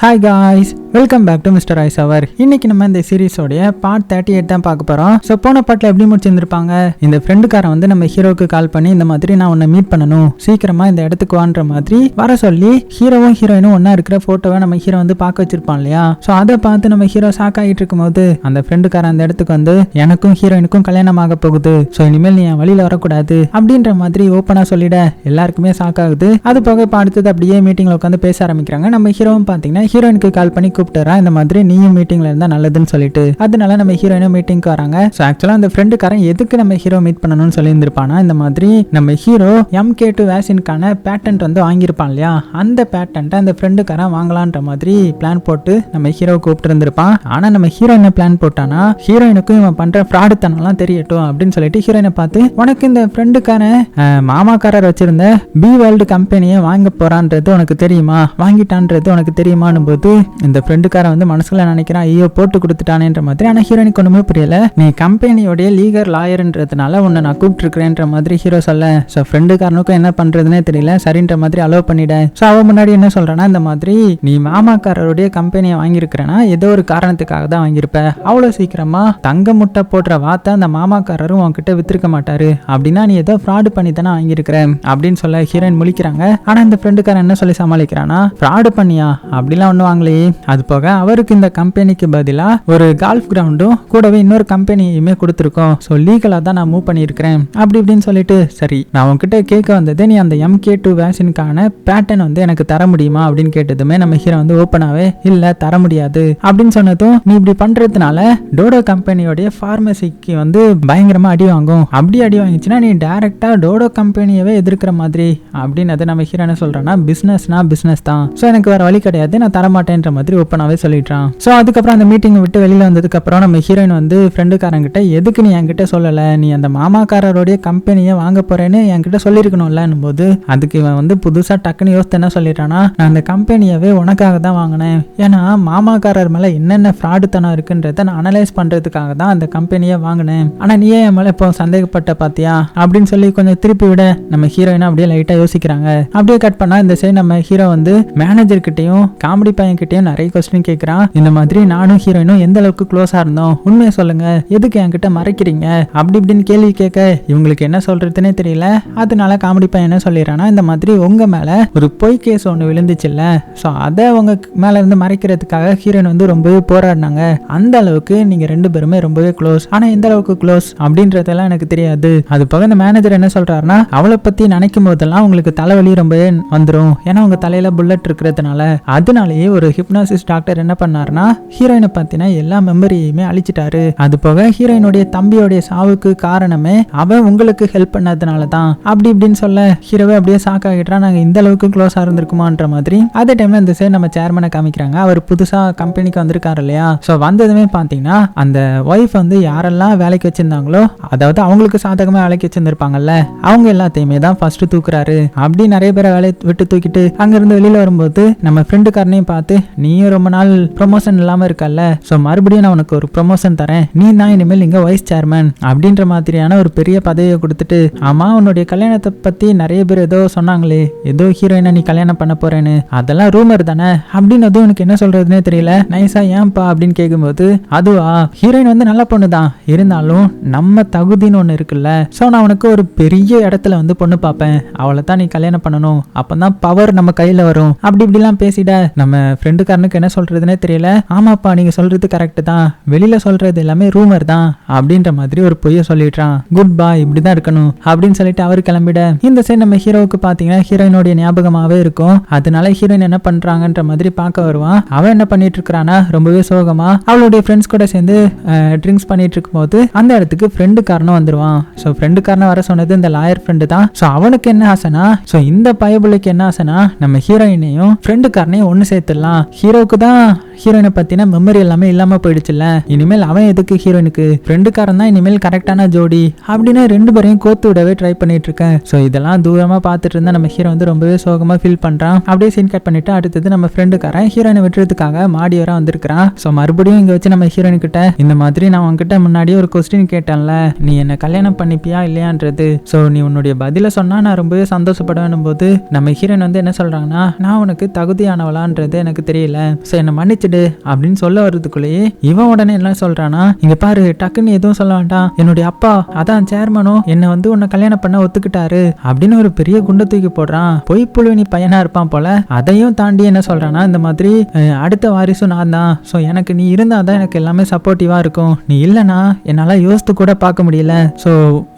Hi guys. Welcome back to mister ice அவர் இன்னைக்கு நம்ம இந்த சீரிஸோடைய பார்ட் தேர்ட்டி எயிட் தான் பார்க்க போறோம். ஸோ போன பாட்டில் எப்படி முடிச்சிருந்திருப்பாங்க? இந்த ஃப்ரெண்டுக்காரன் வந்து நம்ம ஹீரோக்கு கால் பண்ணி இந்த மாதிரி நான் உன்னை மீட் பண்ணணும். சீக்கிரமா இந்த இடத்துக்கு வான்ற மாதிரி வர சொல்லி ஹீரோவும் ஹீரோயினும் ஒன்றா இருக்கிற போட்டோவை நம்ம ஹீரோ வந்து பார்க்க வச்சிருப்பான் இல்லையா? ஸோ அதை பார்த்து நம்ம ஹீரோ ஷாக் ஆகிட்டு இருக்கும்போது அந்த ஃப்ரெண்டுக்காரன் அந்த இடத்துக்கு வந்து எனக்கும் ஹீரோயினுக்கும் கல்யாணம் ஆக போகுது. ஸோ இனிமேல் நீ என் வழியில வரக்கூடாது. அப்படின்ற மாதிரி ஓப்பனா சொல்லிட எல்லாருக்குமே ஷாக் ஆகுது. அது போக இப்போ அடுத்தது அப்படியே மீட்டிங்ல உட்காந்து பேச ஆரம்பிக்கிறாங்க. நம்ம ஹீரோவும் பார்த்தீங்கன்னா ஹீரோயினுக்கு கால் பண்ணி கூப்பிட்டுறா இந்த மாதிரி நீயும் மீட்டிங்ல இருந்தா நல்லதுன்னு சொல்லிட்டு. அதனால நம்ம ஹீரோயினும் மீட்டிங்க்கு வராங்க ஸோ ஆக்சுவலா அந்த ஃப்ரெண்டுக்காரன் எதுக்கு நம்ம ஹீரோ மீட் பண்ணணும்னு சொல்லியிருந்திருப்பானா? இந்த மாதிரி நம்ம ஹீரோ எம் கே டு வேக்சின்கான பேட்டன்ட் வந்து வாங்கியிருப்பான் இல்லையா? அந்த பேட்டன்ட்டை அந்த ஃப்ரெண்டுக்காரன் வாங்கலான்ற மாதிரி பிளான் போட்டு நம்ம ஹீரோ கூப்பிட்டு இருந்திருப்பான். ஆனா நம்ம ஹீரோ என்ன பிளான் போட்டானா? ஹீரோயினுக்கும் இவன் பண்ற ஃப்ராடுத்தனம்லாம் தெரியட்டும் அப்படின்னு சொல்லிட்டு ஹீரோயினை பார்த்து உனக்கு இந்த ஃப்ரெண்டுக்கான மாமாக்காரர் வச்சிருந்த பி வேர்ல்டு கம்பெனியை வாங்க போறான்றது உனக்கு தெரியுமா? வாங்கிட்டான்றது உனக்கு தெரியுமான்னு போது இந்த ஃப்ரெண்டுக்காரன் வந்து மனசுல நினைக்கிறான் ஐயோ போட்டு கொடுத்துட்டானேன்ற மாதிரி. ஆனா ஹீரோனுக்கு ஒண்ணுமே புரியல. நீ கம்பெனியோடைய லீகர் லாயர்ன்றதுனால உன்னை நான் கூப்பிட்டுருக்கிறேன்ற மாதிரி ஹீரோ சொல்ல. ஸோ ஃப்ரெண்டுக்காரனுக்கும் என்ன பண்றதுனே தெரியல. சரின்ற மாதிரி அலோவ் பண்ணிட. ஸோ அவன் முன்னாடி என்ன சொல்கிறேன்னா இந்த மாதிரி நீ மாமாக்காரருடைய கம்பெனியை வாங்கியிருக்கிறனா ஏதோ ஒரு காரணத்துக்காக தான் வாங்கியிருப்ப. அவ்வளோ சீக்கிரமா தங்க முட்டை போடுற வார்த்தை அந்த மாமாக்காரரும் உன்கிட்ட வித்திருக்க மாட்டாரு. அப்படின்னா நீ ஏதோ ஃப்ராடு பண்ணி தானே வாங்கியிருக்கிற. அப்படின்னு சொல்ல ஹீரோயின் முழிக்கிறாங்க. ஆனா இந்த ஃப்ரெண்டுக்காரன் என்ன சொல்லி சமாளிக்கிறானா ஃப்ராடு பண்ணியா? அப்படிலாம் ஒன்றும் வாங்கலையே. அது அது போக அவருக்கு இந்த கம்பெனிக்கு பதிலாக ஒரு கால்ஃப் கிரவுண்டும் கூடவே இன்னொரு கம்பெனியுமே கொடுத்துருக்கோம். ஸோ லீகலாக தான் நான் மூவ் பண்ணியிருக்கிறேன். அப்படி இப்படின்னு சொல்லிட்டு சரி நான் உன்கிட்ட கேட்க வந்தது நீ அந்த எம்கே டூ வேக்சினுக்கான பேட்டர்ன் வந்து எனக்கு தர முடியுமா அப்படின்னு கேட்டதுமே நம்ம ஹீரோ வந்து ஓப்பனாகவே இல்லை தர முடியாது. அப்படின்னு சொன்னதும் நீ இப்படி பண்ணுறதுனால டோடோ கம்பெனியோடைய ஃபார்மசிக்கு வந்து பயங்கரமாக அடி வாங்கும். அப்படி அடி வாங்கிச்சுன்னா நீ டேரெக்டாக டோடோ கம்பெனியவே எதிர்க்கிற மாதிரி. அப்படின்னு அதை நம்ம ஹீரோ என்ன சொல்கிறேன்னா பிஸ்னஸ்னா பிஸ்னஸ் தான். ஸோ எனக்கு வேறு வழி கிடையாது நான் தரமாட்டேன்ற மாதிரி ஓப்பனாகவே சொல்லிட்டான். ஸோ அதுக்கப்புறம் அந்த மீட்டிங்கை விட்டு வெளியில் வந்ததுக்கப்புறம் நம்ம ஹீரோயின் வந்து ஃப்ரெண்டுக்காரங்கிட்ட எதுக்கு நீ என்கிட்ட சொல்லலை? நீ அந்த மாமாக்காரருடைய கம்பெனியை வாங்க போறேன்னு என்கிட்ட சொல்லியிருக்கணும்லன்னும் போது அதுக்கு இவன் வந்து புதுசாக டக்குன்னு யோசித்து என்ன சொல்லிட்டானா நான் அந்த கம்பெனியவே உனக்காக தான் வாங்கினேன். ஏன்னா மாமாக்காரர் மேலே என்னென்ன ஃப்ராடுத்தனம் இருக்குன்றத நான் அனலைஸ் பண்ணுறதுக்காக தான் அந்த கம்பெனியை வாங்கினேன். ஆனால் நீ ஏன் என் மேலே இப்போ சந்தேகப்பட்ட பார்த்தியா அப்படின்னு சொல்லி கொஞ்சம் திருப்பி விட நம்ம ஹீரோயினை அப்படியே லைட்டாக யோசிக்கிறாங்க. அப்படியே கட் பண்ணா இந்த சைடு நம்ம ஹீரோ வந்து மேனேஜர்கிட்டையும் காமெடி பையன் கிட்டேயும் நிறைய கொஸ்டின் கேட்குறான் இந்த மாதிரி நானும் ஹீரோயினும் எந்த அளவுக்கு க்ளோஸாக இருந்தோம்? உண்மையை சொல்லுங்க. எதுக்கு என்கிட்ட மறைக்கிறீங்க? அப்படி இப்படின்னு கேள்வி கேட்க இவங்களுக்கு என்ன சொல்றதுன்னே தெரியல. அதனால காமெடி பையன் என்ன சொல்லிடுறான்னா இந்த மாதிரி உங்க மேல ஒரு பொய் கேஸ் ஒன்று விழுந்துச்சுல்ல. ஸோ அதை உங்க மேல இருந்து மறைக்கிறதுக்காக ஹீரோயின் வந்து ரொம்பவே போராடினாங்க. அந்த அளவுக்கு நீங்க ரெண்டு பேருமே ரொம்பவே க்ளோஸ் ஆனா எந்த அளவுக்கு க்ளோஸ் அப்படின்றதெல்லாம் எனக்கு தெரியாது. அது போக இந்த மேனேஜர் என்ன சொல்றாருன்னா அவளை பத்தி நினைக்கும் போதெல்லாம் உங்களுக்கு தலைவலி ரொம்பவே வந்துடும் ஏன்னா உங்க தலையில புல்லட் இருக்கிறதுனால. அதனாலேயே ஒரு ஹிப்னாசிஸ்ட் டாக்டர் என்ன பண்ணாருன்னா ஹீரோயினை பத்தின எல்லா மெமரியுமே அழிச்சிட்டாரு. அது போக ஹீரோயினுடைய தம்பியோடைய சாவுக்கு காரணமே அவன் உங்களுக்கு ஹெல்ப் பண்ணதுனால தான். அப்படி இப்படின்னு சொல்ல ஹீரோவே அப்படியே ஷாக் ஆகிட்டான் நாங்க இந்த அளவுக்கு க்ளோஸா இருந்திருக்குமான்ற மாதிரி. அதே டைம்ல இந்த சைடு நம்ம சேர்மனை காமிக்கிறாங்க. அவர் புதுசா கம்பெனிக்கு வந்திருக்காரு இல்லையா? ஸோ வந்ததுமே பார்த்தீங்கன்னா அந்த ஒய்ஃப் வந்து யாரெல்லாம் வேலைக்கு வச்சிருந்தாங்களோ அதாவது அவங்களுக்கு சாதகமா வேலைக்கு வச்சிருந்திருப்பாங்கல்ல அவங்க எல்லாத்தையுமே தான் ஃபர்ஸ்ட் தூக்குறாரு. அப்படி நிறைய பேரை வேலையை விட்டு தூக்கிட்டு அங்கிருந்து வெளியில வரும்போது நம்ம ஃப்ரெண்டுக்காரனையும் பார்த்து நீயும் ரொம்ப நாள் ப்ரொமோஷன் இல்லாம இருக்கல்ல? ஸோ மறுபடியும் நான் உனக்கு ஒரு ப்ரொமோஷன் தரேன். நீ தான் இனிமேல் இங்க வைஸ் சேர்மேன் அப்படின்ற மாதிரியான ஒரு பெரிய பதவியை கொடுத்துட்டு ஆமா உன்னுடைய கல்யாணத்தை பத்தி நிறைய பேர் ஏதோ சொன்னாங்களே ஏதோ ஹீரோயினை நீ கல்யாணம் பண்ண போறேன்னு. அதெல்லாம் ரூமர் தானே? அப்படின்னு அதுவும் எனக்கு என்ன சொல்றதுனே தெரியல. நைஸா ஏன்பா அப்படின்னு கேட்கும்போது அதுவா? ஹீரோயின் வந்து நல்ல பொண்ணு தான் இருந்தாலும் நம்ம தகுதின்னு ஒன்று இருக்குல்ல. ஸோ நான் உனக்கு ஒரு பெரிய இடத்துல வந்து பொண்ணு பார்ப்பேன். அவளை தான் நீ கல்யாணம் பண்ணணும். அப்பதான் பவர் நம்ம கையில வரும். அப்படி இப்படிலாம் பேசிட நம்ம ஃப்ரெண்டுக்காரனுக்கு என்ன சொல்றதுனே தெரியல. ஆமாப்பா நீங்க சொல்றது கரெக்ட் தான். வெளியில சொல்றது எல்லாமே ரூமர் தான் அப்படின்ற மாதிரி ஒரு பொய்ய சொல்லிடுறான். குட் பாய் இப்படிதான் இருக்கணும் அப்படின்னு சொல்லிட்டு அவர் கிளம்பிட. இந்த சைடு நம்ம ஹீரோவுக்கு பாத்தீங்கன்னா ஹீரோயினுடைய ஞாபகமாவே இருக்கும். அதனால ஹீரோயின் என்ன பண்றாங்கன்ற மாதிரி பார்க்க வருவான். அவன் என்ன பண்ணிட்டு இருக்கிறானா ரொம்பவே சோகமா அவளுடைய ஃப்ரெண்ட்ஸ் கூட சேர்ந்து ட்ரிங்க்ஸ் பண்ணிட்டு இருக்கும்போது அந்த இடத்துக்கு ஃப்ரெண்டு காரணம் வந்துருவான். ஸோ ஃப்ரெண்டு காரணம் வர சொன்னது இந்த லாயர் ஃப்ரெண்டு தான். ஸோ அவனுக்கு என்ன ஆசைனா ஸோ இந்த பயபுளுக்கு என்ன ஆசைனா நம்ம ஹீரோயினையும் ஃப்ரெண்டு காரனையும் ஒன்று சேர்த்துடலாம். ஹீரோவுக்கு தான் ஹீரோயினை பத்தின மெமரி எல்லாமே இல்லாம போயிடுச்சுல்ல? இனிமேல் அவன் எதுக்கு ஹீரோயினுக்கு ஃப்ரெண்டுக்காரன் தான் இனிமேல் கரெக்டான ஜோடி அப்படின்னு ரெண்டு பேரையும் கோத்து விடவே ட்ரை பண்ணிட்டு இருக்கேன். ஸோ இதெல்லாம் தூரமா பார்த்துட்டு இருந்தா நம்ம ஹீரோ வந்து ரொம்பவே சோகமா ஃபீல் பண்றான். அப்படியே சீன் கட் பண்ணிட்டு அடுத்தது நம்ம ஃப்ரெண்டுக்காரன் ஹீரோயினை விட்டுறதுக்காக மாடி வர வந்திருக்கிறான். ஸோ மறுபடியும் இங்க வச்சு நம்ம ஹீரோயின் கிட்ட இந்த மாதிரி நான் உங்ககிட்ட முன்னாடியே ஒரு கொஸ்டின் கேட்டேன்ல. நீ என்ன கல்யாணம் பண்ணிப்பியா இல்லையான்றது? ஸோ நீ உன்னுடைய பதில சொன்னா நான் ரொம்பவே சந்தோஷப்படுவேன் போது நம்ம ஹீரோயின் வந்து என்ன சொல்றாங்கன்னா நான் உனக்கு தகுதியானவளான்றது எனக்கு தெரியல. ஸோ என்னை மன்னிச்சிடு அப்படின்னு சொல்ல வர்றதுக்குள்ளேயே இவன் உடனே என்ன சொல்றானா இங்க பாரு டக்குன்னு எதுவும் சொல்ல வேண்டாம். என்னுடைய அப்பா அதான் சேர்மனும் என்னை வந்து உன்னை கல்யாணம் பண்ண ஒத்துக்கிட்டாரு அப்படின்னு ஒரு பெரிய குண்டை தூக்கி போடுறான். பொய் புழுவினி பையனா இருப்பான் போல. அதையும் தாண்டி என்ன சொல்றானா இந்த மாதிரி அடுத்த வாரிசும் நான் தான். ஸோ எனக்கு நீ இருந்தா தான் எனக்கு எல்லாமே சப்போர்ட்டிவா இருக்கும். நீ இல்லைனா என்னால யோசித்து கூட பார்க்க முடியல. ஸோ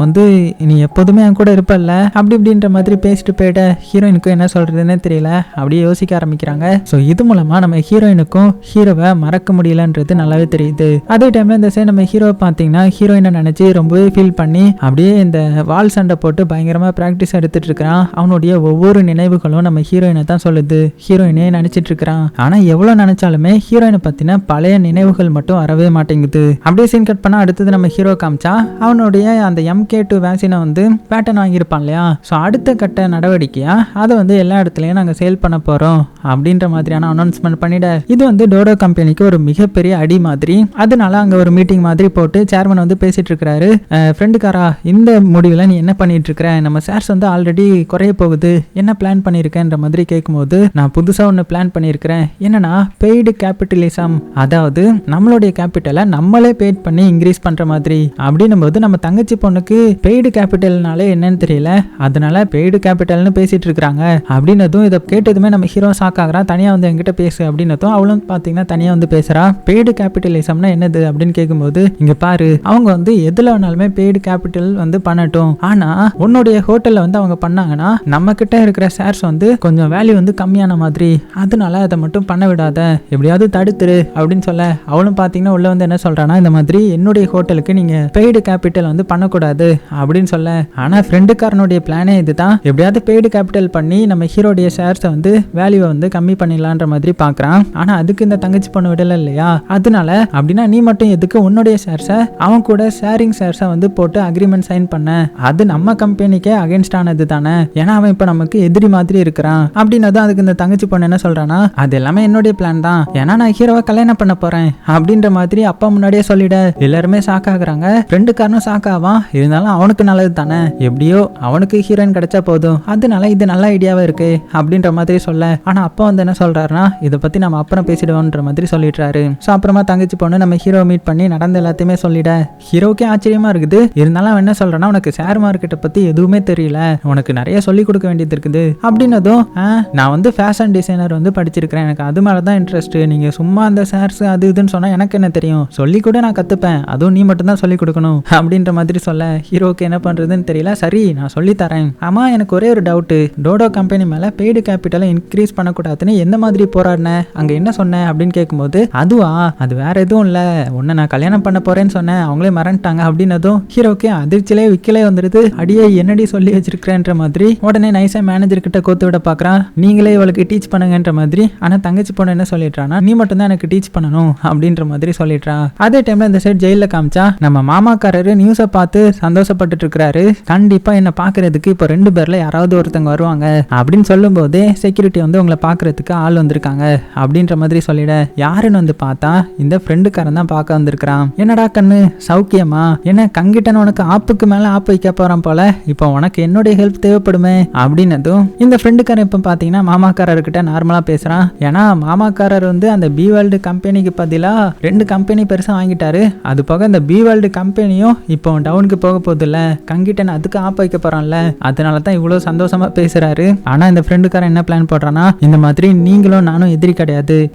வந்து நீ எப்போதுமே என் கூட இருப்பல்ல. அப்படி இப்படின்ற மாதிரி பேசிட்டு போயிட்ட ஹீரோயினுக்கும் என்ன சொல்றதுன்னே தெரியல. அப்படியே யோசிக்க ஆரம்பிக்கிறாங்க. ஸோ இது மூலமா நம்ம ஹீரோயினுக்கும் ஹீரோவை மறக்க முடியலன்றது நல்லாவே தெரியுது. அதே டைம்ல இந்த சைடு நம்ம ஹீரோவை பார்த்தீங்கன்னா ஹீரோயினை நினைச்சு ரொம்பவே ஃபீல் பண்ணி அப்படியே இந்த வால் சண்டை போட்டு பயங்கரமா ப்ராக்டிஸ் எடுத்துட்டு இருக்கிறான். அவனுடைய ஒவ்வொரு நினைவுகளும் நம்ம ஹீரோயினை தான் சொல்லுது. ஹீரோயினே நினைச்சிட்டு இருக்கிறான். ஆனா எவ்வளவு நினைச்சாலுமே ஹீரோயினை பத்தின பழைய நினைவுகள் மட்டும் வரவே மாட்டேங்குது. அப்படியே சீன் கட் பண்ணா அடுத்தது நம்ம ஹீரோ காமிச்சா அவனுடைய அந்த எம்கே டூ வேக்சினை வந்து பேட்டன் வாங்கியிருப்பான் இல்லையா? ஸோ அடுத்த கட்ட நடவடிக்கையா அதை வந்து எல்லா இடத்துலையும் நாங்கள் சேல் பண்ண போறோம் அப்படின்ற மாதிரியான அனௌன்ஸ்மெண்ட் பண்ணிட இது வந்து டோடோ கம்பெனிக்கு ஒரு மிகப்பெரிய அடி மாதிரி. அதனால அங்கே ஒரு மீட்டிங் மாதிரி போட்டு சேர்மன் வந்து பேசிட்டு இருக்கிறாரு. ஃப்ரெண்டுக்காரா இந்த முடிவில் நீ என்ன பண்ணிட்டு இருக்கிற? நம்ம ஷேர்ஸ் வந்து ஆல்ரெடி குறைய போகுது. என்ன பிளான் பண்ணியிருக்கேன்ற மாதிரி கேட்கும்போது நான் புதுசாக ஒன்று பிளான் பண்ணியிருக்கிறேன் என்னன்னா பெய்டு கேபிட்டலிசம் அதாவது நம்மளுடைய கேபிட்டலை நம்மளே பெய்ட் பண்ணி இன்க்ரீஸ் பண்ணுற மாதிரி. அப்படின்னும் போது நம்ம தங்கச்சி பொண்ணுக்கு பெய்டு கேபிட்டல்னாலே என்னன்னு தெரியல. அதனால பெய்டு கேபிட்டல்னு பேசிட்டு இருக்கிறாங்க. அப்படின்னதும் இதை கேட்டதுமே நம்ம ஹீரோ ஷாக் தனியாக வந்து என்கிட்ட பேசு அப்படின்னு அப்படின்னதும் அவளும் பார்த்தீங்கன்னா தனியாக வந்து பேசுகிறா பெய்டு கேபிட்டலிசம்னா என்னது அப்படின்னு கேட்கும்போது இங்கே பாரு அவங்க வந்து எதில் வேணாலுமே பெய்டு கேபிட்டல் வந்து பண்ணட்டும். ஆனால் உன்னுடைய ஹோட்டலில் வந்து அவங்க பண்ணாங்கன்னா நம்ம கிட்ட இருக்கிற ஷேர்ஸ் வந்து கொஞ்சம் வேல்யூ வந்து கம்மியான மாதிரி. அதனால அதை மட்டும் பண்ண விடாத. எப்படியாவது தடுத்துரு அப்படின்னு சொல்ல அவளும் பார்த்தீங்கன்னா உள்ள வந்து என்ன சொல்கிறான்னா இந்த மாதிரி என்னுடைய ஹோட்டலுக்கு நீங்கள் பெய்டு கேபிட்டல் வந்து பண்ணக்கூடாது அப்படின்னு சொல்ல. ஆனால் ஃப்ரெண்டுக்காரனுடைய பிளானே இதுதான். எப்படியாவது பெய்டு கேபிட்டல் பண்ணி நம்ம ஹீரோடைய ஷேர்ஸை வந்து வேல்யூவை வந்து கம்மி பண்ணிடலான்ற மாதிரி பார்க்கறான் ஆனா அதுக்கு இந்த தங்கச்சி பொண்ணு விடல இல்லையா? அதனால அப்படின்னா நீ மட்டும் எதுக்கு உன்னுடைய ஷேர்ஸை அவன் கூட ஷேரிங் ஷேர்ஸை வந்து போட்டு அக்ரிமெண்ட் சைன் பண்ண? அது நம்ம கம்பெனிக்கே அகேன்ஸ்ட் ஆனது தானே? ஏன்னா அவன் இப்போ நமக்கு எதிரி மாதிரி இருக்கிறான். அப்படின்னதும் அதுக்கு இந்த தங்கச்சி பொண்ணு என்ன சொல்றானா அது எல்லாமே என்னுடைய பிளான் தான். ஏன்னா நான் ஹீரோவை கல்யாணம் பண்ண போறேன். அப்படின்ற மாதிரி அப்பா முன்னாடியே சொல்லிட எல்லாருமே ஷாக் ஆகுறாங்க. ஃப்ரெண்டுக்காரனும் ஷாக் ஆவான். இருந்தாலும் அவனுக்கு நல்லது தானே? எப்படியோ அவனுக்கு ஹீரோயின் கிடைச்சா போதும். அதனால இது நல்ல ஐடியாவா இருக்கு. அப்படின்ற மாதிரி சொல்ல. ஆனா அப்பா வந்து என்ன சொல்றாருன்னா இதை பத்தி நம்ம அப்புறம் பேசிடுவோன்ற மாதிரி சொல்லிடுறாரு. ஸோ அப்புறமா தங்கச்சி பொண்ணு நம்ம ஹீரோ மீட் பண்ணி நடந்த எல்லாத்தையுமே சொல்லிட. ஹீரோக்கே ஆச்சரியமா இருக்குது. இருந்தாலும் அவன் என்ன சொல்றேன்னா உனக்கு ஷேர் மார்க்கெட்டை பத்தி எதுவுமே தெரியல. உனக்கு நிறைய சொல்லி கொடுக்க வேண்டியது இருக்குது. அப்படின்னதும் "ஆ, நான் வந்து ஃபேஷன் டிசைனர் வந்து படிச்சிருக்கிறேன். எனக்கு அது மேல தான் இன்ட்ரெஸ்ட் நீங்க சும்மா அந்த ஷேர்ஸ் அது இதுன்னு சொன்னா எனக்கு என்ன தெரியும்? சொல்லி கூட நான் கத்துப்பேன். அதுவும் நீ மட்டும் தான் சொல்லி கொடுக்கணும். அப்படின்ற மாதிரி சொல்ல ஹீரோக்கு என்ன பண்றதுன்னு தெரியல. சரி நான் சொல்லி தரேன். ஆமா எனக்கு ஒரே ஒரு டவுட் டோடோ கம்பெனி மேல பெய்டு கேபிட்டலை இன்க்ரீஸ் பண்ணக்கூடாதுன்னு எந்த மாதிரி போராடின? அங்க என்ன சொன்னேன் அப்படின்னு கேட்கும்போது அதுவா? அது வேற எதுவும் இல்ல. உன்னை நான் கல்யாணம் பண்ண போறேன்னு சொன்னேன். அவங்களே மறந்துட்டாங்க அப்படின்னதும் ஹீரோக்கு அதிர்ச்சியிலே விக்கலே வந்துருது. அடியே என்னடி சொல்லி வச்சிருக்கிறேன்ற மாதிரி உடனே நைஸா மேனேஜர் கிட்ட கோத்து விட பாக்குறான். நீங்களே இவளுக்கு டீச் பண்ணுங்கன்ற மாதிரி ஆனா தங்கச்சி பொண்ணு என்ன சொல்லிடுறானா நீ மட்டும் தான் எனக்கு டீச் பண்ணணும் அப்படின்ற மாதிரி சொல்லிடுறான் அதே டைம்ல இந்த சைடு ஜெயில காமிச்சா நம்ம மாமாக்காரரு நியூஸை பார்த்து சந்தோஷப்பட்டுட்டு இருக்கிறாரு. கண்டிப்பா என்ன பாக்குறதுக்கு இப்போ ரெண்டு பேர்ல யாராவது ஒருத்தங்க வருவாங்க. அப்படின்னு சொல்லும் போதே செக்யூரிட்டி வந்து உங்களை பாக்குறதுக்கு ஆள் வந்திருக்காங்க. அப்படின்ற மாதிரி சொல்லிட யாருன்னு வந்து பார்த்தா இந்த ஃப்ரெண்டுக்காரன் தான் பார்க்க வந்திருக்கிறான். என்னடா கண்ணு சௌக்கியமா? என்ன கங்கிட்டன் உனக்கு ஆப்புக்கு மேல ஆப்பு வைக்க போறான் போல? இப்போ உனக்கு என்னுடைய ஹெல்ப் தேவைப்படுமே? அப்படின்னதும் இந்த ஃப்ரெண்டுக்காரன் இப்போ பார்த்தீங்கன்னா மாமாக்காரர்கிட்ட நார்மலாக பேசுகிறான் ஏன்னா மாமாக்காரர் வந்து அந்த பி வேர்ல்டு கம்பெனிக்கு பதிலாக ரெண்டு கம்பெனி பெருசாக வாங்கிட்டாரு. அது போக இந்த பி வேர்ல்டு கம்பெனியும் இப்போ டவுனுக்கு போக போகுதுல்ல. கங்கிட்டன் அதுக்கு ஆப் வைக்க போகிறான்ல அதனால தான் இவ்வளோ சந்தோஷமாக பேசுகிறாரு ஆனால் இந்த ஃப்ரெண்டுக்காரன் என்ன பிளான் போடுறான்னா இந்த மாதிரி நீங்களும் நானும் எதிரி கிடையாது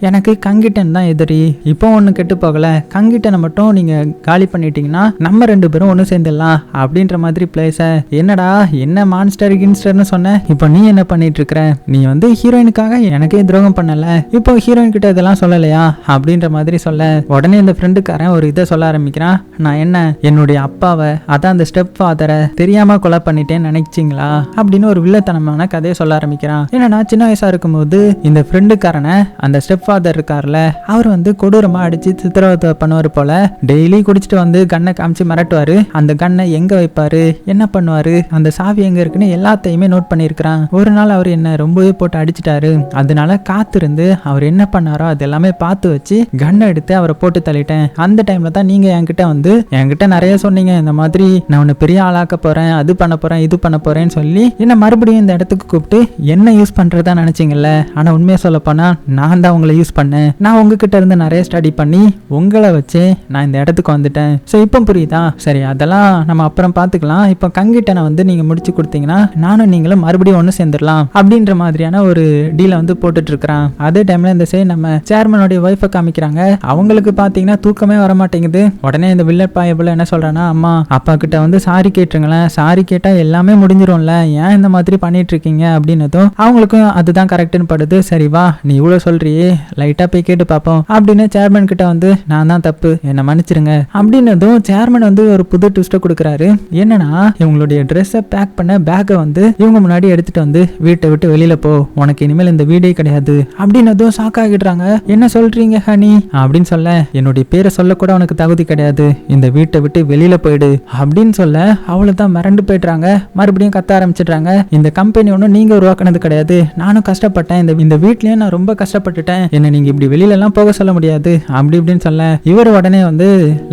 எனக்கு கங்கிட்டன் தான் எதிரி. இப்போ ஒன்று கெட்டு போகல. கங்கிட்டனை மட்டும் நீங்கள் காலி பண்ணிட்டீங்கன்னா நம்ம ரெண்டு பேரும் ஒன்று சேர்ந்துடலாம் அப்படின்ற மாதிரி பிளேஸ என்னடா என்ன மான்ஸ்டர் கின்ஸ்டர்னு சொன்ன? இப்போ நீ என்ன பண்ணிட்டு இருக்கிற? நீ வந்து ஹீரோயினுக்காக எனக்கே துரோகம் பண்ணல. இப்போ ஹீரோயின் கிட்ட இதெல்லாம் சொல்லலையா? அப்படின்ற மாதிரி சொல்ல. உடனே இந்த ஃப்ரெண்டுக்காரன் ஒரு இதை சொல்ல ஆரம்பிக்கிறான். நான் என்ன? என்னுடைய அப்பாவை அதான் அந்த ஸ்டெப் ஃபாதரை தெரியாம கொலை பண்ணிட்டேன்னு நினைச்சிங்களா? அப்படின்னு ஒரு வில்லத்தனமான கதையை சொல்ல ஆரம்பிக்கிறான். ஏன்னா சின்ன வயசா இருக்கும்போது இந்த ஃப்ரெண்டுக்காரனை அந்த ஸ்டெப் ஃபாதர் இருக்கார்ல அவர் வந்து கொடூரமா அடிச்சு சித்திரவதை பண்ணுவார் போல. டெய்லி குடிச்சிட்டு வந்து கண்ணை காமிச்சு மிரட்டுவாரு. அந்த கண்ணை எங்க வைப்பாரு? என்ன பண்ணுவாரு? அந்த சாவி எங்க இருக்குன்னு எல்லாத்தையுமே நோட் பண்ணியிருக்கிறான். ஒரு நாள் அவர் என்ன ரொம்பவே போட்டு அடிச்சிட்டாரு. அதனால காத்திருந்து அவர் என்ன பண்ணாரோ அது எல்லாமே பார்த்து வச்சு கண்ணை எடுத்து அவரை போட்டு தள்ளிட்டேன். அந்த டைம்ல தான் நீங்க என்கிட்ட வந்து என்கிட்ட நிறைய சொன்னீங்க. இந்த மாதிரி நான் உன்னை பெரிய ஆளாக்க போறேன். அது பண்ண போறேன் இது பண்ண போறேன்னு சொல்லி என்ன மறுபடியும் இந்த இடத்துக்கு கூப்பிட்டு என்ன யூஸ் பண்றதா நினைச்சீங்கல்ல? ஆனா உண்மையை சொல்ல போனா நான் நான் தான் உங்களை யூஸ் பண்ணேன் நான் உங்ககிட்ட இருந்து நிறைய ஸ்டடி பண்ணி உங்களை வச்சு நான் இந்த இடத்துக்கு வந்துட்டேன். ஸோ இப்போ புரியுதா? சரி அதெல்லாம் நம்ம அப்புறம் பார்த்துக்கலாம். இப்போ கங்கிட்டனை வந்து நீங்கள் முடிச்சு கொடுத்தீங்கன்னா நானும் நீங்களும் மறுபடியும் ஒன்று சேர்ந்துடலாம் அப்படின்ற மாதிரியான ஒரு டீலை வந்து போட்டுட்டு இருக்கிறான் அதே டைமில் இந்த சைடு நம்ம சேர்மனுடைய ஒய்ஃபை காமிக்கிறாங்க. அவங்களுக்கு பார்த்தீங்கன்னா தூக்கமே வர மாட்டேங்குது உடனே இந்த வில்லட் பாயபுல என்ன சொல்கிறான்னா அம்மா அப்பா கிட்ட வந்து சாரி கேட்டுருங்களேன். சாரி கேட்டால் எல்லாமே முடிஞ்சிரும்ல. ஏன் இந்த மாதிரி பண்ணிட்டு இருக்கீங்க அப்படின்னதும் அவங்களுக்கும் அதுதான் கரெக்டுன்னு படுது. சரி வா. நீ இவ்வளோ மாதிரியே லைட்டா போய் கேட்டு பார்ப்போம். அப்படின்னு சேர்மன் கிட்ட வந்து நான் தான் தப்பு என்னை மன்னிச்சிருங்க. அப்படின்னதும் சேர்மன் வந்து ஒரு புது ட்விஸ்ட்டை கொடுக்குறாரு. என்னன்னா இவங்களுடைய ட்ரெஸ்ஸை பேக் பண்ண பேக்கை வந்து இவங்க முன்னாடி எடுத்துட்டு வந்து வீட்டை விட்டு வெளியில போ உனக்கு இனிமேல் இந்த வீடே கிடையாது. அப்படின்னதும் ஷாக் ஆகிடுறாங்க. என்ன சொல்றீங்க ஹனி அப்படின்னு சொல்ல என்னுடைய பேரை சொல்லக்கூட உனக்கு தகுதி கிடையாது. இந்த வீட்டை விட்டு வெளியில போயிடு. அப்படின்னு சொல்ல அவ்வளவுதான் மிரண்டு போயிடுறாங்க. மறுபடியும் கத்த ஆரம்பிச்சிடுறாங்க. இந்த கம்பெனி ஒன்றும் நீங்க உருவாக்குனது கிடையாது. நானும் கஷ்டப்பட்டேன். இந்த இந்த வீட்லயும் நான் ரொம்ப விட்டுட்டேன். என்ன நீங்க இப்படி வெளியில எல்லாம் போக சொல்ல முடியாது. அப்படி இப்படின்னு சொல்ல இவர் உடனே வந்து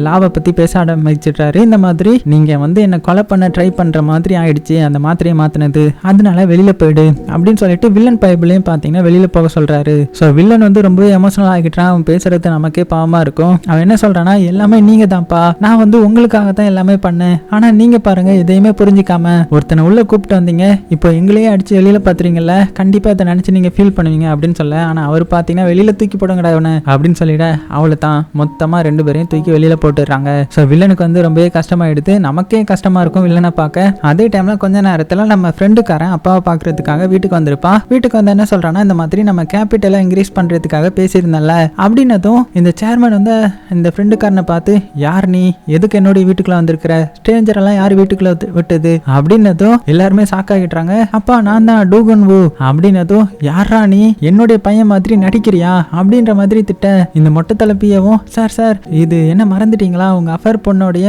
லாவை பத்தி பேச ஆரம்பிச்சிட்டாரு இந்த மாதிரி நீங்க வந்து என்ன கொலை பண்ண ட்ரை பண்ற மாதிரி ஆயிடுச்சு. அந்த மாத்திரையை மாத்தினது. அதனால வெளியில போயிடு. அப்படின்னு சொல்லிட்டு வில்லன் பைபிளையும் பாத்தீங்கன்னா வெளியில போக சொல்றாரு. ஸோ வில்லன் வந்து ரொம்ப எமோஷனல் ஆகிட்டான். அவன் பேசுறது நமக்கே பாவமா இருக்கும். அவன் என்ன சொல்றானா எல்லாமே நீங்க தான்ப்பா. நான் வந்து உங்களுக்காக தான் எல்லாமே பண்ணேன். ஆனா நீங்க பாருங்க எதையுமே புரிஞ்சிக்காம ஒருத்தனை உள்ள கூப்பிட்டு வந்தீங்க. இப்போ எங்களையே அடிச்சு வெளியில பாத்துறீங்கல்ல கண்டிப்பா இதை நினைச்சு நீங்க ஃபீல் பண்ணுவீங்க அப்படின்னு சொல்ல. ஆனா அவர் பார்த்தீங்கன்னா வெளியில் தூக்கி போடுங்கடா அவனை அப்படின்னு சொல்லிட அவளை தான் மொத்தமாக ரெண்டு பேரையும் தூக்கி வெளியில் போட்டுடுறாங்க. ஸோ வில்லனுக்கு வந்து ரொம்பவே கஷ்டமாயிடுது நமக்கே கஷ்டமாக இருக்கும் வில்லனை பார்க்க. அதே டைமில் கொஞ்ச நேரத்தில் நம்ம ஃப்ரெண்டுக்காரன் அப்பாவை பார்க்கறதுக்காக வீட்டுக்கு வந்திருப்பான் வீட்டுக்கு வந்து என்ன சொல்கிறான்னா இந்த மாதிரி நம்ம கேபிட்டலை இன்க்ரீஸ் பண்ணுறதுக்காக பேசியிருந்தேன்ல. அப்படின்னதும் இந்த சேர்மன் வந்து இந்த ஃப்ரெண்டுக்காரனை பார்த்து யார் நீ? எதுக்கு என்னுடைய வீட்டுக்குள்ள வந்திருக்கிற? ஸ்ட்ரேஞ்சர் எல்லாம் யார் வீட்டுக்குள்ளே விட்டது? அப்படின்னதும் எல்லாருமே சாக்காகிட்டுறாங்க அப்பா நான் தான் டூகன் வு அப்படின்னதும் யாரா நீ? என்னுடைய பையன் மாதிரி நடிக்கிறியா அப்படின்ற மாதிரி திட்ட இந்த மொட்டை தலைப்பியவும் சார் சார் இது என்ன மறந்துட்டீங்களா? உங்க அஃபர் பொண்ணோடைய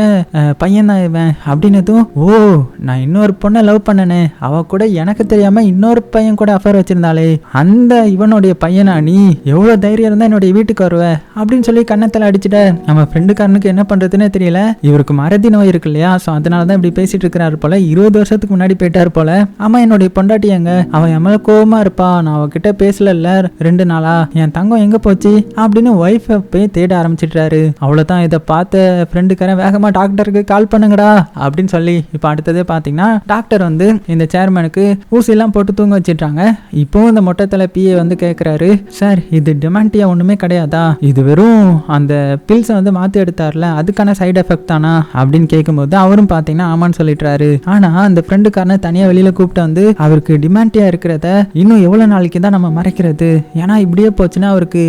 பையன் தான் இவன். அப்படின்னதும் ஓ நான் இன்னொரு பொண்ணை லவ் பண்ணனே. அவ கூட எனக்கு தெரியாம இன்னொரு பையன் கூட அஃபர் வச்சிருந்தாளே. அந்த இவனுடைய பையனா நீ? எவ்வளவு தைரியம் இருந்தா என்னுடைய வீட்டுக்கு வருவ? அப்படின்னு சொல்லி கன்னத்துல அடிச்சுட்ட. நம்ம ஃப்ரெண்டுக்காரனுக்கு என்ன பண்றதுன்னே தெரியல. இவருக்கு மறதி நோய் இருக்கு இல்லையா? ஸோ அதனால தான் இப்படி பேசிட்டு இருக்கிறாரு போல. இருபது வருஷத்துக்கு முன்னாடி போயிட்டாரு போல. ஆமா என்னுடைய பொண்டாட்டி எங்க? அவன் என் மேல கோவமா இருப்பா. நான் அவகிட்ட பேசல ரெண்டு நாள் என் தங்கம் எங்க போச்சு? அப்படின்னு ஒய்ஃபை போய் தேட ஆரம்பிச்சிட்டாரு அவ்வளோதான் இதை பார்த்த ஃப்ரெண்டுக்காரன் வேகமாக டாக்டருக்கு கால் பண்ணுங்கடா அப்படின்னு சொல்லி இப்போ அடுத்ததே பார்த்தீங்கன்னா டாக்டர் வந்து இந்த சேர்மனுக்கு ஊசியெல்லாம் போட்டு தூங்க வச்சிட்றாங்க. இப்போவும் இந்த மொட்டத்தில் பிஏ வந்து கேட்குறாரு சார் இது டிமாண்டியா ஒன்றுமே கிடையாதா? இது வெறும் அந்த பில்ஸை வந்து மாற்றி எடுத்தார்ல அதுக்கான சைடு எஃபெக்ட் தானா? அப்படின்னு கேட்கும்போது அவரும் பார்த்தீங்கன்னா ஆமான்னு சொல்லிட்டுறாரு ஆனால் அந்த ஃப்ரெண்டுக்காரனை தனியாக வெளியில் கூப்பிட்டு வந்து அவருக்கு டிமாண்டியா இருக்கிறத இன்னும் எவ்வளோ நாளைக்கு தான் நம்ம மறைக்கிறது? ஏன்னா இப்படியே போச்சுன்னா அவருக்கு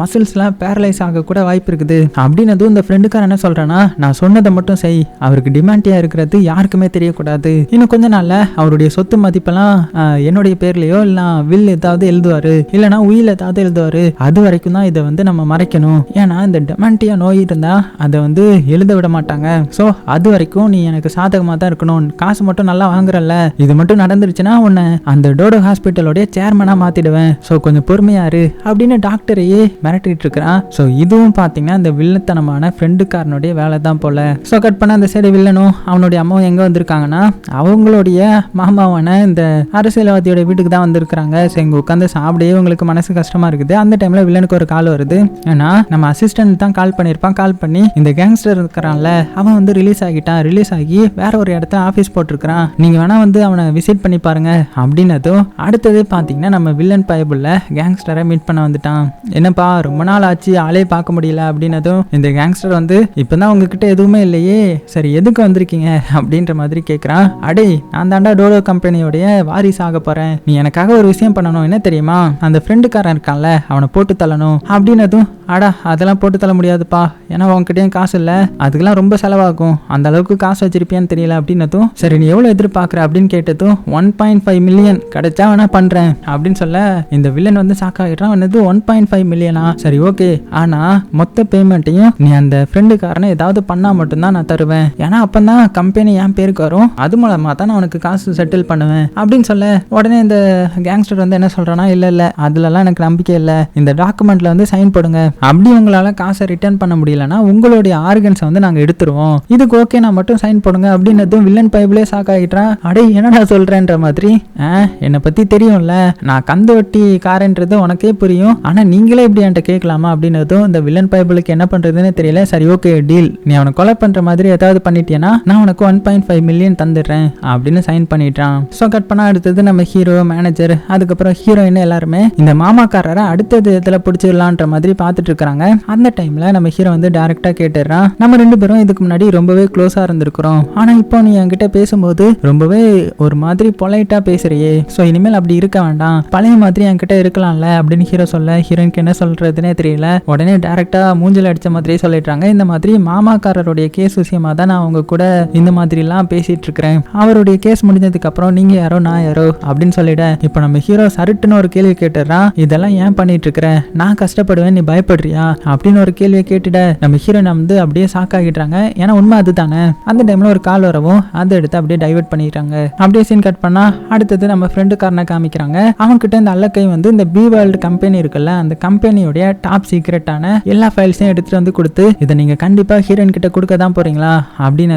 மசில்ஸ்லாம் பேரலைஸ் ஆக கூட வாய்ப்பு இருக்குது. அப்படின்னதும் இந்த ஃப்ரெண்டுக்காரன் என்ன சொல்கிறேன்னா நான் சொன்னதை மட்டும் செய். அவருக்கு டிமாண்டியாக இருக்கிறது யாருக்குமே தெரியக்கூடாது. இன்னும் கொஞ்ச நாளில் அவருடைய சொத்து மதிப்பெல்லாம் என்னுடைய பேர்லையோ இல்லை வில் ஏதாவது எழுதுவார். இல்லைன்னா உயில் ஏதாவது எழுதுவாரு. அது வரைக்கும் தான் இதை வந்து நம்ம மறைக்கணும். ஏன்னா இந்த டெமாண்டியா நோய் இருந்தால் அதை வந்து எழுத விட மாட்டாங்க. ஸோ அது வரைக்கும் நீ எனக்கு சாதகமாக தான் இருக்கணும். காசு மட்டும் நல்லா வாங்குறல்ல. இது மட்டும் நடந்துருச்சுன்னா உன்னை அந்த டோடோ ஹாஸ்பிட்டலோடைய சேர்மனாக மாற்றிடுவேன் ஸோ கொஞ்சம் பொறுமையாக யார் அப்படின்னு டாக்டரையே மிரட்டிட்டு இருக்கிறான். ஸோ இதுவும் பார்த்தீங்கன்னா இந்த வில்லத்தனமான ஃப்ரெண்டுக்காரனுடைய வேலை தான் போல. ஸோ கட் பண்ண அந்த சைடு வில்லனும் அவனுடைய அம்மாவும் எங்கே வந்திருக்காங்கன்னா அவங்களுடைய மாமாவான இந்த அரசியல்வாதியோட வீட்டுக்கு தான் வந்திருக்கிறாங்க. ஸோ இங்கே உட்காந்து சாப்பிடவே உங்களுக்கு மனசு கஷ்டமா இருக்குது. அந்த டைம்ல வில்லனுக்கு ஒரு கால் வருது. ஏன்னா நம்ம அசிஸ்டன்ட் தான் கால் பண்ணியிருப்பான். கால் பண்ணி இந்த கேங்ஸ்டர் இருக்கிறான்ல அவன் வந்து ரிலீஸ் ஆகிட்டான். ரிலீஸ் ஆகி வேற ஒரு இடத்துல ஆஃபீஸ் போட்டிருக்கிறான். நீங்க வேணா வந்து அவனை விசிட் பண்ணி பாருங்க அப்படின்னதும் அடுத்தது பார்த்தீங்கன்னா நம்ம வில்லன் பயபுள்ள கேங்ஸ்டர் மீட் பண்ண வந்துட்டான். என்னப்பா ரொம்ப நாள் ஆச்சு ஆளே பார்க்க முடியல அப்படின்னதும் இந்த கேங்ஸ்டர் வந்து இப்பதான் உங்ககிட்ட எதுவுமே இல்லையே சரி எதுக்கு வந்திருக்கீங்க? அப்படின்ற மாதிரி கேட்குறான் அடே நான் தாண்டா டோலோ கம்பெனியோடைய வாரிசு ஆக போறேன். நீ எனக்காக ஒரு விஷயம் பண்ணணும் என்ன தெரியுமா? அந்த ஃப்ரெண்டுக்காரன் இருக்கான்ல அவனை போட்டு தள்ளணும். அப்படின்னதும் அடா அதெல்லாம் போட்டு தள்ள முடியாதுப்பா. ஏன்னா உங்ககிட்டயும் காசு இல்லை. அதுக்கெல்லாம் ரொம்ப செலவாகும். அந்த அளவுக்கு காசு வச்சிருப்பியான்னு தெரியல. அப்படின்னதும் சரி நீ எவ்வளோ எதிர்பார்க்குற? அப்படின்னு கேட்டதும் ஒன் பாயிண்ட் ஃபைவ் மில்லியன். கிடைச்சா வேணா பண்ணுறேன் அப்படின்னு சொல்ல இந்த வில்லன் வந்து சாக்காகிட்டான் என்னது ஒன் பாயிண்ட் ஃபைவ் மில்லியனா சரி ஓகே ஆனா மொத்த பேமெண்ட்டையும் நீ அந்த ஃப்ரெண்டுக்காரனை ஏதாவது பண்ணா மட்டும்தான் நான் தருவேன். ஏன்னா அப்போ தான் கம்பெனி என் பேருக்கு வரும். அது மூலமா தான் நான் உனக்கு காசு செட்டில் பண்ணுவேன். அப்படின்னு சொல்ல. உடனே இந்த கேங்ஸ்டர் வந்து என்ன சொல்றானா இல்ல இல்ல. அதுலலாம் எனக்கு நம்பிக்கை இல்லை. இந்த டாக்குமெண்ட்ல வந்து சைன் போடுங்க. அப்படி உங்களால காசை ரிட்டர்ன் பண்ண முடியலன்னா உங்களுடைய ஆர்கன்ஸை வந்து நாங்க எடுத்துருவோம். இதுக்கு ஓகே நான் மட்டும் சைன் போடுங்க அப்படின்னதும் வில்லன் பைபிளே ஷாக் ஆகிட்டான் அடே என்னடா சொல்றேன்ற மாதிரி ஆ என்னை பத்தி தெரியும்ல. நான் கந்து வட்டி காரன்றது உனக்கே புரியும். ஆனால் நீங்களே இப்படி என்கிட்ட கேட்கலாமா அப்படின்னதும் இந்த வில்லன் பைபிளுக்கு என்ன பண்ணுறதுன்னு தெரியல. சரி ஓகே டீல் நீ அவனை கொலை பண்ற மாதிரி ஏதாவது பண்ணிட்டேன்னா நான் உனக்கு ஒன் பாயிண்ட் ஃபைவ் மில்லியன் தந்துடுறேன் அப்படின்னு சைன் பண்ணிட்டான். ஸோ கட் பண்ணால் அடுத்தது நம்ம ஹீரோ மேனேஜர் அதுக்கப்புறம் ஹீரோயின் எல்லாருமே இந்த மாமாக்காரரை அடுத்தது இதில் பிடிச்சிடலான்ற மாதிரி பார்த்துட்டு இருக்காங்க அந்த டைமில் நம்ம ஹீரோ வந்து டேரெக்டாக கேட்டுடுறான். நம்ம ரெண்டு பேரும் இதுக்கு முன்னாடி ரொம்பவே க்ளோஸாக இருந்திருக்கிறோம். ஆனால் இப்போ நீ என்கிட்ட பேசும்போது ரொம்பவே ஒரு மாதிரி பொலைட்டாக பேசுறியே. ஸோ இனிமேல் அப்படி இருக்க வேண்டாம். பழைய மாதிரி என்கிட்ட இருக்கலாம்ல. அப்படின்னு ஹீரோ சொல்ல ஹீரோயினுக்கு என்ன சொல்றதுனே தெரியல. உடனே டேரக்டா மூஞ்சில் அடிச்ச மாதிரியே சொல்லிடுறாங்க. இந்த மாதிரி மாமாக்காரருடைய கேஸ் விஷயமா தான் நான் அவங்க கூட இந்த மாதிரிலாம் பேசிட்டு இருக்கிறேன். அவருடைய கேஸ் முடிஞ்சதுக்கு அப்புறம் நீங்க யாரோ நான் யாரோ அப்படின்னு சொல்லிட இப்போ நம்ம ஹீரோ சருட்டுன்னு ஒரு கேள்வி கேட்டுறான் இதெல்லாம் ஏன் பண்ணிட்டு இருக்கிற? நான் கஷ்டப்படுவேன் நீ பயப்படுறியா? அப்படின்னு ஒரு கேள்வியை கேட்டுட நம்ம ஹீரோயின் வந்து அப்படியே ஷாக் ஆகிடுறாங்க. ஏன்னா உண்மை அதுதானே. அந்த டைம்ல ஒரு கால் வரவும் அதை எடுத்து அப்படியே டைவர்ட் பண்ணிடுறாங்க. அப்படியே சீன் கட் பண்ணா அடுத்தது நம்ம ஃப்ரெண்டு காரனை காமிக்கிறாங்க. அவன்கிட்ட இந்த அல்லக்கை வந்து இந்த பீவர் வேர்ல்டு கம்பெனி இருக்குல்ல அந்த கம்பெனியுடைய டாப் சீக்ரெட்டான எல்லா ஃபைல்ஸையும் எடுத்துட்டு வந்து கொடுத்து இதை நீங்க கண்டிப்பா ஹீரோயின் கிட்ட கொடுக்க தான் போறீங்களா? அப்படின்னு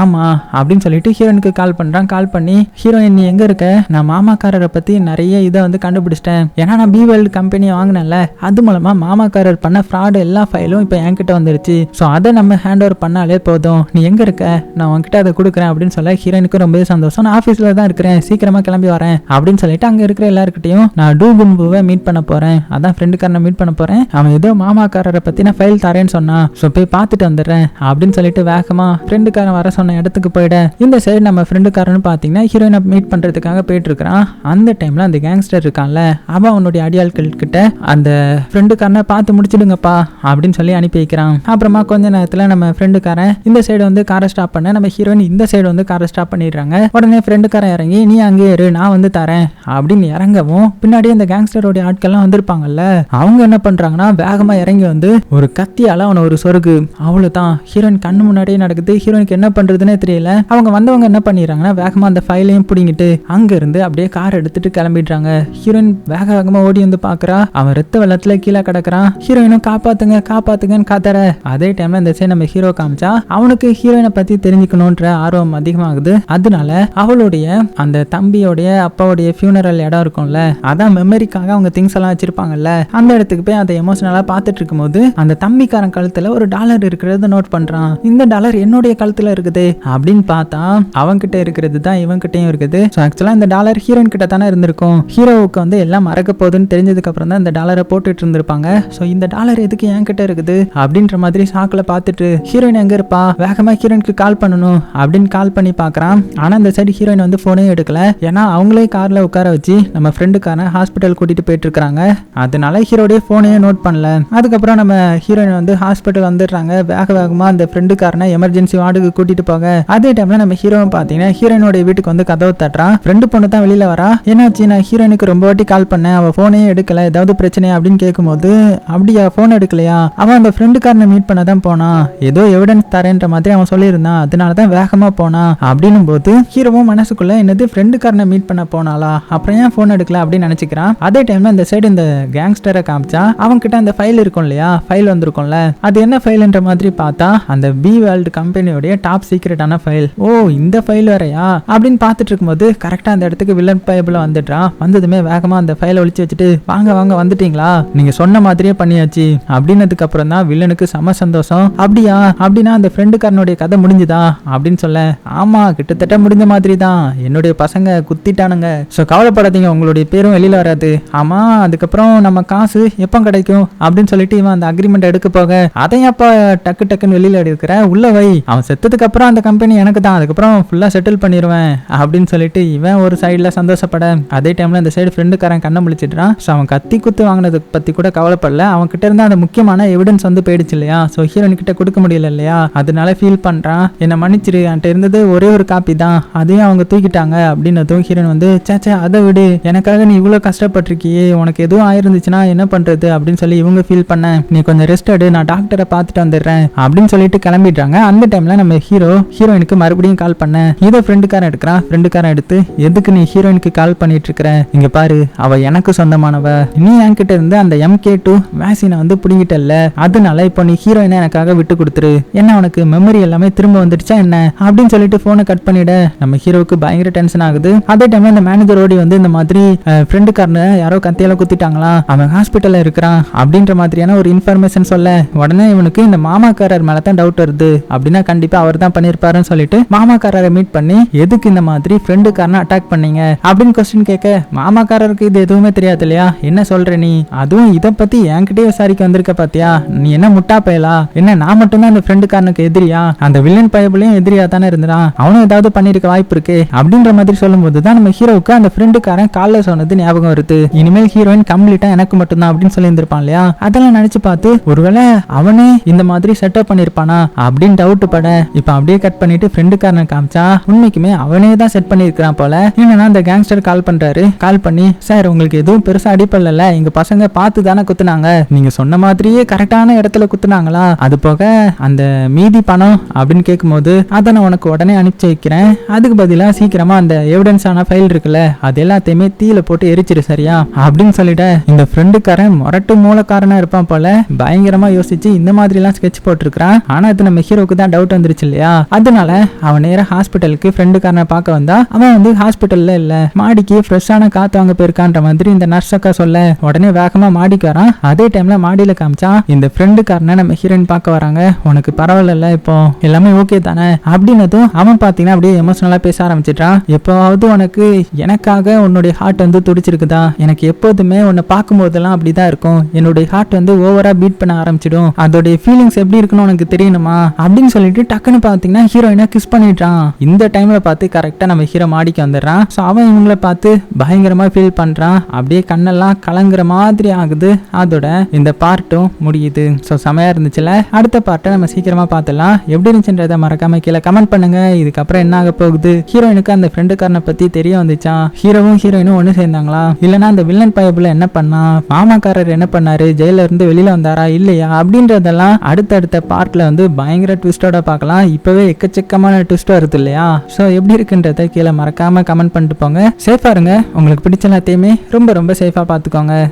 ஆமா அப்படின்னு சொல்லிட்டு ஹீரோயினுக்கு கால் பண்றான். கால் பண்ணி ஹீரோயின் நீ எங்க இருக்க? நான் மாமாக்காரரை பத்தி நிறைய இதை வந்து கண்டுபிடிச்சிட்டேன். ஏன்னா நான் பி வேர்ல்டு கம்பெனியை வாங்கினேன்ல. அது மூலமா மாமாக்காரர் பண்ண ஃப்ராடு எல்லா ஃபைலும் இப்போ என்கிட்ட வந்துருச்சு. ஸோ அதை நம்ம ஹேண்ட் ஓவர் பண்ணாலே போதும். நீ எங்க இருக்க? நான் உன்கிட்ட அதை கொடுக்குறேன் அப்படின்னு சொல்ல ஹீரோயினுக்கு ரொம்பவே சந்தோஷம். நான் ஆஃபீஸில் தான் இருக்கிறேன். சீக்கிரமா கிளம்பி வரேன் அப்படின்னு சொல்லிட்டு அங்க இருக்கிற எல்லாருக்கிட்டையும் நான் டூ கும்புவை மீட் மீட் பண்ண போறேன். அதான் ஃப்ரெண்டுக்காரனை மீட் பண்ண போறேன். அவன் ஏதோ மாமாக்காரரை பத்தி நான் ஃபைல் தரேன்னு சொன்னான் ஸோ போய் பார்த்துட்டு வந்துடுறேன் அப்படின்னு சொல்லிட்டு வேகமா ஃப்ரெண்டுக்காரன் வர சொன்ன இடத்துக்கு போயிட இந்த சைடு நம்ம ஃப்ரெண்டுக்காரன்னு பார்த்தீங்கன்னா ஹீரோயினை மீட் பண்றதுக்காக போயிட்டு இருக்கிறான். அந்த டைம்ல அந்த கேங்ஸ்டர் இருக்கான்ல அவன் அவனுடைய அடியாள்கள் கிட்ட அந்த ஃப்ரெண்டுக்காரனை பார்த்து முடிச்சிடுங்கப்பா அப்படின்னு சொல்லி அனுப்பி வைக்கிறான். அப்புறமா கொஞ்ச நேரத்துல நம்ம ஃப்ரெண்டுக்காரன் இந்த சைடு வந்து காரை ஸ்டாப் பண்ண நம்ம ஹீரோயின் இந்த சைடு வந்து காரை ஸ்டாப் பண்ணிடுறாங்க. உடனே ஃப்ரெண்டுக்காரன் இறங்கி நீ அங்கேயே இரு நான் வந்து தரேன் அப்படின்னு இறங்கவும் பின்னாடி அந்த கேங்ஸ்டருடைய ஆட்கள்லாம் வந்திருப்பாங்கல்ல அவங்க என்ன பண்றாங்கன்னா வேகமா இறங்கி வந்து ஒரு கத்தியால அவனை ஒரு சொருகு அவ்வளவுதான். ஹீரோயின் கண்ணு முன்னாடியே நடக்குது. ஹீரோயினுக்கு என்ன பண்றதுன்னே தெரியல. அவங்க வந்தவங்க என்ன பண்ணிடுறாங்கன்னா வேகமா அந்த ஃபைலையும் பிடிங்கிட்டு அங்க இருந்து அப்படியே கார் எடுத்துட்டு கிளம்பிடுறாங்க. ஹீரோயின் வேக வேகமா ஓடி வந்து பாக்குறா. அவன் ரத்த வெள்ளத்துல கீழே கிடக்குறான். ஹீரோயினும் காப்பாத்துங்க காப்பாத்துங்கன்னு காத்தற அதே டைம்ல இந்த சைடு நம்ம ஹீரோ காமிச்சா அவனுக்கு ஹீரோயினை பத்தி தெரிஞ்சுக்கணுன்ற ஆர்வம் அதிகமாகுது. அதனால அவளுடைய அந்த தம்பியோடைய அப்பாவுடைய ஃபியூனரல் இடம் இருக்கும்ல அதான் மெமரிக்காக அவங்க திங்ஸ் எல்லாம் வச்சிருப்பாங்கல்ல அந்த இடத்துக்கு போய் அதை எமோஷனலா பார்த்துட்டு இருக்கும்போது அந்த தம்பிக்காரன் கழுத்துல ஒரு டாலர் இருக்கிறத நோட் பண்றான். இந்த டாலர் என்னுடைய கழுத்துல இருக்குது அப்படின்னு பார்த்தா அவன்கிட்ட இருக்கிறது தான் இவன்கிட்டயும் இருக்குது. ஸோ ஆக்சுவலாக இந்த டாலர் ஹீரோயின் கிட்ட தானே இருந்திருக்கும். ஹீரோவுக்கு வந்து எல்லாம் மறக்க போகுதுன்னு தெரிஞ்சதுக்கு அப்புறம் தான் இந்த டாலரை போட்டுட்டு இருந்திருப்பாங்க. ஸோ இந்த டாலர் எதுக்கு என்கிட்ட இருக்குது அப்படின்ற மாதிரி சாக்கில் பார்த்துட்டு ஹீரோயின் எங்க இருப்பா? வேகமா ஹீரோயினுக்கு கால் பண்ணணும் அப்படின்னு கால் பண்ணி பார்க்கறான். ஆனா இந்த சைடு ஹீரோயின் வந்து போனே எடுக்கல. ஏன்னா அவங்களே கார்ல உட்கார வச்சு நம்ம ஃப்ரெண்டுக்கான ஹாஸ்பிட்டல் கூட்டிட்டு போயிட்டு இருக்கிறாங்க அதனால ஹீரோடைய போனையே நோட் பண்ணல. அதுக்கப்புறம் நம்ம ஹீரோயின் வந்து ஹாஸ்பிட்டல் வந்துடுறாங்க. வேக வேகமா அந்த ஃப்ரெண்டுக்காரனை எமர்ஜென்சி வார்டுக்கு கூட்டிட்டு போக. அதே டைம்ல நம்ம ஹீரோவும் பார்த்தீங்கன்னா ஹீரோயினோட வீட்டுக்கு வந்து கதவு தட்டுறான். ஃப்ரெண்டு பொண்ணு தான் வெளியில வரா. என்னாச்சு? நான் ஹீரோயினுக்கு ரொம்ப வாட்டி கால் பண்ணேன். அவன் ஃபோனே எடுக்கல. ஏதாவது பிரச்சனை அப்படின்னு கேட்கும்போது அப்படியா ஃபோன் எடுக்கலையா? அவன் அந்த ஃப்ரெண்டுக்காரனை மீட் பண்ண தான் போனான் ஏதோ எவிடன்ஸ் தரேன்ற மாதிரி அவன் சொல்லியிருந்தான். அதனால தான் வேகமா போனான் அப்படின்னும் போது ஹீரோவும் மனசுக்குள்ள என்னது ஃப்ரெண்டுக்காரனை மீட் பண்ண போனாளா? அப்புறம் ஏன் ஃபோன் எடுக்கல? அப்படின்னு நினைச்சுக்கிறான். அதே டைம்ல இந்த சைடு இந்த கேங்ஸ்டரை காமிச்சா அவன் கிட்ட அந்த ஃபைல் இருக்கும் இல்லையா? ஃபைல் வந்திருக்கும்ல. அது என்ன ஃபைல்ன்ற மாதிரி பார்த்தா அந்த பி வேர்ல்டு கம்பெனியோடைய டாப் சீக்ரெட்டான ஃபைல் ஓ இந்த ஃபைல் வரையா அப்படின்னு பார்த்துட்டு இருக்கும்போது கரெக்டாக அந்த இடத்துக்கு வில்லன் பைபிள் வந்துடுறான் வந்ததுமே வேகமாக அந்த ஃபைலை ஒழிச்சு வச்சுட்டு வாங்க வாங்க வந்துட்டீங்களா? நீங்கள் சொன்ன மாதிரியே பண்ணியாச்சு. அப்படின்னதுக்கு அப்புறம் தான் வில்லனுக்கு செம சந்தோஷம். அப்படியா? அப்படின்னா அந்த ஃப்ரெண்டுக்காரனுடைய கதை முடிஞ்சுதா? அப்படின்னு சொல்ல ஆமா கிட்டத்தட்ட முடிஞ்ச மாதிரி தான் என்னுடைய பசங்க குத்திட்டானுங்க. ஸோ கவலைப்படாதீங்க உங்களுடைய பேரும் வெளியில வராது. ஆமா அதுக்கப்புறம் நம்ம காசு எப்போ கிடைக்கும் அப்படின்னு சொல்லிட்டு இவன் அந்த அக்ரிமெண்ட் எடுக்க போக அதை அப்பா டக்கு டக்குன்னு வெளியில எடுக்கிற உள்ள வை அவன் செத்ததுக்கு அப்புறம் அந்த கம்பெனி எனக்கு தான் அதுக்கப்புறம் ஃபுல்லா செட்டில் பண்ணிடுவேன் அப்படின்னு சொல்லிட்டு இவன் ஒரு சைடுல சந்தோஷப்பட அதே டைம்ல இந்த சைடு ஃப்ரெண்டுக்காரன் கண்ணை முழிச்சிடுறான். ஸோ அவன் கத்தி குத்து வாங்கினதை பத்தி கூட கவலைப்படல. அவன் கிட்ட இருந்த அந்த முக்கியமான எவிடன்ஸ் வந்து போயிடுச்சு இல்லையா? ஸோ ஹீரோன் கிட்ட கொடுக்க முடியல இல்லையா? அதனால ஃபீல் பண்றான். என்னை மன்னிச்சிரு என்கிட்ட இருந்தது ஒரே ஒரு காப்பி தான். அதையும் அவங்க தூக்கிட்டாங்க அப்படின்னதும் ஹீரோன் வந்து சேச்சே அதை விடு. எனக்காக நீ இவ்வளோ கஷ்டப்பட்டிருக்கியே. உனக்கு எதுவும் ஆயிருந்துச்சுன்னா என்ன பண்றது அப்படின்னு சொல்லி இவங்க ஃபீல் பண்ண நீ கொஞ்சம் ரெஸ்ட் எடு நான் டாக்டரை பார்த்துட்டு வந்துடுறேன் அப்படின்னு சொல்லிட்டு கிளம்பிடுறாங்க. அந்த டைம்ல நம்ம ஹீரோ ஹீரோயினுக்கு மறுபடியும் கால் பண்ண இதோ ஃப்ரெண்டுக்காரன் எடுக்கிறான் ஃப்ரெண்டுக்காரன் எடுத்து எதுக்கு நீ ஹீரோயினுக்கு கால் பண்ணிட்டு இருக்கிற இங்க பாரு அவ எனக்கு சொந்தமானவ. நீ என்கிட்ட இருந்து அந்த எம்கே டூ வேக்சினை வந்து பிடிங்கிட்டல்ல அதனால இப்போ நீ ஹீரோயினை எனக்காக விட்டு கொடுத்துரு. என்ன உனக்கு மெமரி எல்லாமே திரும்ப வந்துடுச்சா என்ன? அப்படின்னு சொல்லிட்டு போனை கட் பண்ணிட நம்ம ஹீரோவுக்கு பயங்கர டென்ஷன் ஆகுது. அதே டைம்ல இந்த மேனேஜர் ஓடி வந்து இந்த மாதிரி ஃப்ரெண்டுக்காரன யாரோ கத்தியால குத்திட்டாங்களா? அவன் ஹாஸ்பிட்டல்ல இருக்கிறான். அப்படின்ற மாதிரியான ஒரு இன்ஃபர்மேஷன் சொல்ல உடனே இவனுக்கு இந்த மாமாக்காரர் மேல தான் டவுட் வருது. அப்படின்னா கண்டிப்பா அவர் தான் பண்ணிருப்பாருன்னு சொல்லிட்டு மாமாக்காரரை மீட் பண்ணி எதுக்கு இந்த மாதிரி ஃப்ரெண்டுக்காரனை அட்டாக் பண்ணீங்க? அப்படின்னு கொஸ்டின் கேட்க மாமாக்காரருக்கு இது எதுவுமே தெரியாது இல்லையா? என்ன சொல்ற நீ? அதுவும் இதை பத்தி என்கிட்டயே விசாரிக்க வந்திருக்க பாத்தியா? நீ என்ன முட்டா பயலா? என்ன நான் மட்டும்தான் அந்த ஃப்ரெண்டுக்காரனுக்கு எதிரியா? அந்த வில்லன் பயபுலையும் எதிரியா தானே இருந்தான்? அவனும் ஏதாவது பண்ணிருக்க வாய்ப்பு இருக்கு? அப்படின்ற மாதிரி சொல்லும்போது தான் நம்ம ஹீரோவுக்கு அந்த ஃப்ரெண்டுக்காரன் காலைல சொன்னது ஞாபகம் வருது. இனிமேல் ஹீரோயின் கம்ப்ளீட்டா எனக்கு மட்டும்தான் அப்படின்னு சொல்லியிருந்திருப்பான் இல்லையா? அதெல்லாம் நினைச்சு பார்த்து ஒருவேளை அவனே இந்த மாதிரி செட்டப் பண்ணிருப்பானா அப்படின்னு டவுட் பட இப்ப அப்படியே கட் பண்ணிட்டு ஃப்ரெண்டுக்காரனை காமிச்சா உண்மைக்குமே அவனே தான் செட் பண்ணிருக்கான் போல. என்னன்னா அந்த கேங்ஸ்டர் கால் பண்றாரு. கால் பண்ணி சார் உங்களுக்கு எதுவும் பெருசா அடிப்படல எங்க பசங்க பார்த்து தானே குத்துனாங்க. நீங்க சொன்ன மாதிரியே கரெக்டான இடத்துல குத்துனாங்களா? அது போக அந்த மீதி பணம் அப்படின்னு கேட்கும்போது அதை நான் உனக்கு உடனே அனுப்பிச்சு வைக்கிறேன். அதுக்கு பதிலா சீக்கிரமா அந்த எவிடன்ஸ் ஆன ஃபைல் இருக்குல்ல அது எல்லாத்தையுமே தீயில போட்டு எரிச்சிரு சரியா? அப்படின்னு சொல்லிட்டு இந்த ஃப்ரெண்டுக்காரன் முரட்டு மூலக்காரனா இருப்பான் போல பயங்கரமா யோசிச்சு இந்த மாதிரி எல்லாம் ஸ்கெட்ச் போட்டிருக்கான் ஆனா இது நம்ம ஹீரோக்கு தான் டவுட் வந்துருச்சு இல்லையா? அதனால அவன் நேரா ஹாஸ்பிட்டலுக்கு ஃப்ரெண்டுக்காரனை பார்க்க வந்தா அவன் வந்து ஹாஸ்பிட்டல்ல இல்ல மாடிக்கு ஃப்ரெஷ்ஷான காத்து வாங்க போயிருக்கான்ற மாதிரி இந்த நர்ஸ் அக்கா சொல்ல உடனே வேகமா மாடிக்கு வரான். அதே டைம்ல மாடியில காமிச்சா இந்த ஃப்ரெண்டுக்காரனை நம்ம ஹீரோயின் பார்க்க வராங்க. உனக்கு பரவாயில்ல இப்போ எல்லாமே ஓகே தானே? அப்படின்னதும் அவன் பார்த்தீங்கன்னா அப்படியே எமோஷனலா பேச ஆரம்பிச்சிட்டான் எப்போவாவது உனக்கு எனக்காக உன்னுடைய ஹார்ட் வந்து துடிச்சிருக்குதா? எனக்கு எப்போ எப்போதுமே உன்னை பார்க்கும்போதெல்லாம் அப்படிதான் இருக்கும். என்னுடைய ஹார்ட் வந்து ஓவரா பீட் பண்ண ஆரம்பிச்சிடும். அதோடைய ஃபீலிங்ஸ் எப்படி இருக்குன்னு உனக்கு தெரியணுமா? அப்படின்னு சொல்லிட்டு டக்குன்னு பார்த்தீங்கன்னா ஹீரோயினை கிஸ் பண்ணிட்டான் இந்த டைமில் பார்த்து கரெக்டாக நம்ம ஹீரோ மாடிக்கு வந்துடுறான். ஸோ அவன் இவங்கள பார்த்து பயங்கரமா ஃபீல் பண்ணுறான் அப்படியே கண்ணெல்லாம் கலங்குற மாதிரி ஆகுது. அதோட இந்த பார்ட்டும் முடியுது. ஸோ செமையாக இருந்துச்சுல? அடுத்த பார்ட்டை நம்ம சீக்கிரமா பார்த்துலாம் எப்படி இருந்துச்சுன்றதை மறக்காம கீழே கமெண்ட் பண்ணுங்க. இதுக்கப்புறம் என்ன ஆக போகுது? ஹீரோயினுக்கு அந்த ஃப்ரெண்டுக்காரனை பற்றி தெரிய வந்துச்சான் ஹீரோவும் ஹீரோயினும் ஒன்று சேர்ந்தாங்களா? இல்லைன்னா அந்த வில்லன் பயபுல என்ன பண்ணா? மாமாக்காரர் என்ன பண்ணாரு? ஜெயில இருந்து வெளியில வந்தாரா? இல்லையா? அப்படின்றதெல்லாம் அடுத்தடுத்த பார்ட்ல வந்து பயங்கர ட்விஸ்டோட பார்க்கலாம். இப்பவே எக்கச்சக்கமான ட்விஸ்ட் வருது இல்லையா? ஸோ எப்படி இருக்குன்றத கீழே மறக்காம கமெண்ட் பண்ணிட்டு போங்க. சேஃபா இருங்க. உங்களுக்கு பிடிச்ச எல்லாத்தையுமே ரொம்ப ரொம்ப சேஃபா பார்த்துக்கோங்க.